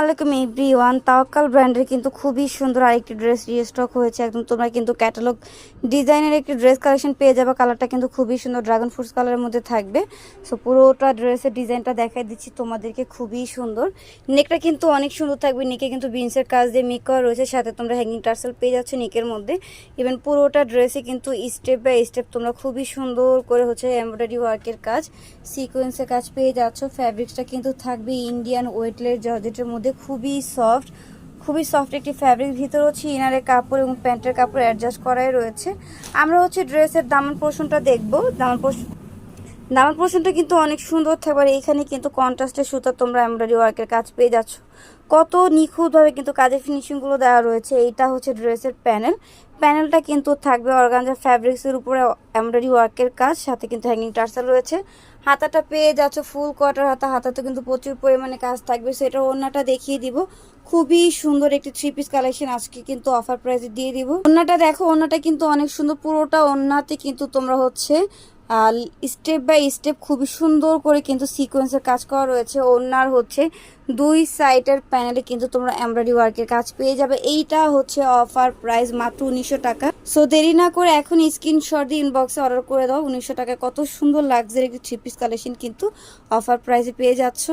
আসসালামাইকুম এভরিওয়ান। তাওয়াক্কাল ব্র্যান্ডের কিন্তু খুবই সুন্দর আরেকটি ড্রেস রিস্টক হয়েছে। একদম তোমরা কিন্তু ক্যাটালগ ডিজাইনের একটি ড্রেস কালেকশন পেয়ে যাবে। কালারটা কিন্তু খুবই সুন্দর ড্রাগন ফ্রুটস কালারের মধ্যে থাকবে। সো পুরোটা ড্রেসের ডিজাইনটা দেখাই দিচ্ছি তোমাদেরকে, খুবই সুন্দর। নেকটা কিন্তু অনেক সুন্দর থাকবে। নেকে কিন্তু বিনসের কাজ দিয়ে মেক করা রয়েছে। সাথে তোমরা হ্যাঙ্গিং টার্সেল পেয়ে যাচ্ছ নেকের মধ্যে। ইভেন পুরোটা ড্রেসে কিন্তু স্টেপ বাই স্টেপ তোমরা খুবই সুন্দর করে হচ্ছে এমব্রয়ডারি ওয়ার্কের কাজ সিকোয়েন্সের কাজ পেয়ে যাচ্ছ। ফ্যাব্রিক্সটা কিন্তু থাকবে ইন্ডিয়ান ওয়েটলের জর্জেটের মধ্যে। খুবই সফট খুবই সফট একটি ফ্যাব্রিক ভিতরে হচ্ছে ইনারের কাপড় এবং প্যান্টের কাপড় অ্যাডজাস্ট করাই রয়েছে। আমরা হচ্ছে ড্রেসের দামন পোর্শনটা দেখব। দামন পোর্শন দামান পোর্শনটা কিন্তু অনেক সুন্দর থাকবে, আর এইখানে কিন্তু কন্ট্রাস্টের সুতা তোমরা এমব্রয়ডারি ওয়ার্কের কাজ পেয়ে যাচ্ছ। কত নিখুঁতভাবে কিন্তু কাজের ফিনিশিংগুলো দেওয়া রয়েছে, এইটা হচ্ছে ড্রেসের প্যানেল। প্যানেলটা কিন্তু থাকবে অর্গানজা ফ্যাব্রিক্সের উপরে এমব্রয়ডারি ওয়ার্কের কাজ, সাথে কিন্তু হ্যাঙ্গিং টার্সেল রয়েছে। হাতাটা পেয়ে যাচ্ছ ফুল কোয়ার্টার হাতা, হাতাতে কিন্তু প্রচুর পরিমাণে কাজ থাকবে সেটা ওড়নাটা দেখিয়ে দিব। খুবই সুন্দর একটি থ্রি পিস কালেকশন আজকে কিন্তু অফার প্রাইসে দিয়ে দিব। ওড়নাটা দেখো, ওড়নাটা কিন্তু অনেক সুন্দর, পুরোটা ওড়নাতে কিন্তু তোমরা হচ্ছে স্টেপ বাই স্টেপ খুবই সুন্দর করে কিন্তু সিকোয়েন্সের কাজ করা রয়েছে। ওনার হচ্ছে দুই সাইডের প্যানেলে কিন্তু তোমরা এমব্রয়ডারি ওয়ার্কের কাজ পেয়ে যাবে। এইটা হচ্ছে অফার প্রাইস মাত্র উনিশশো টাকা। সো দেরি না করে এখন স্ক্রিনশট দিয়ে ইনবক্সে অর্ডার করে দাও। উনিশশো টাকায় কত সুন্দর লাগজারি থ্রি পিস কালেকশন কিন্তু অফার প্রাইসে পেয়ে যাচ্ছ।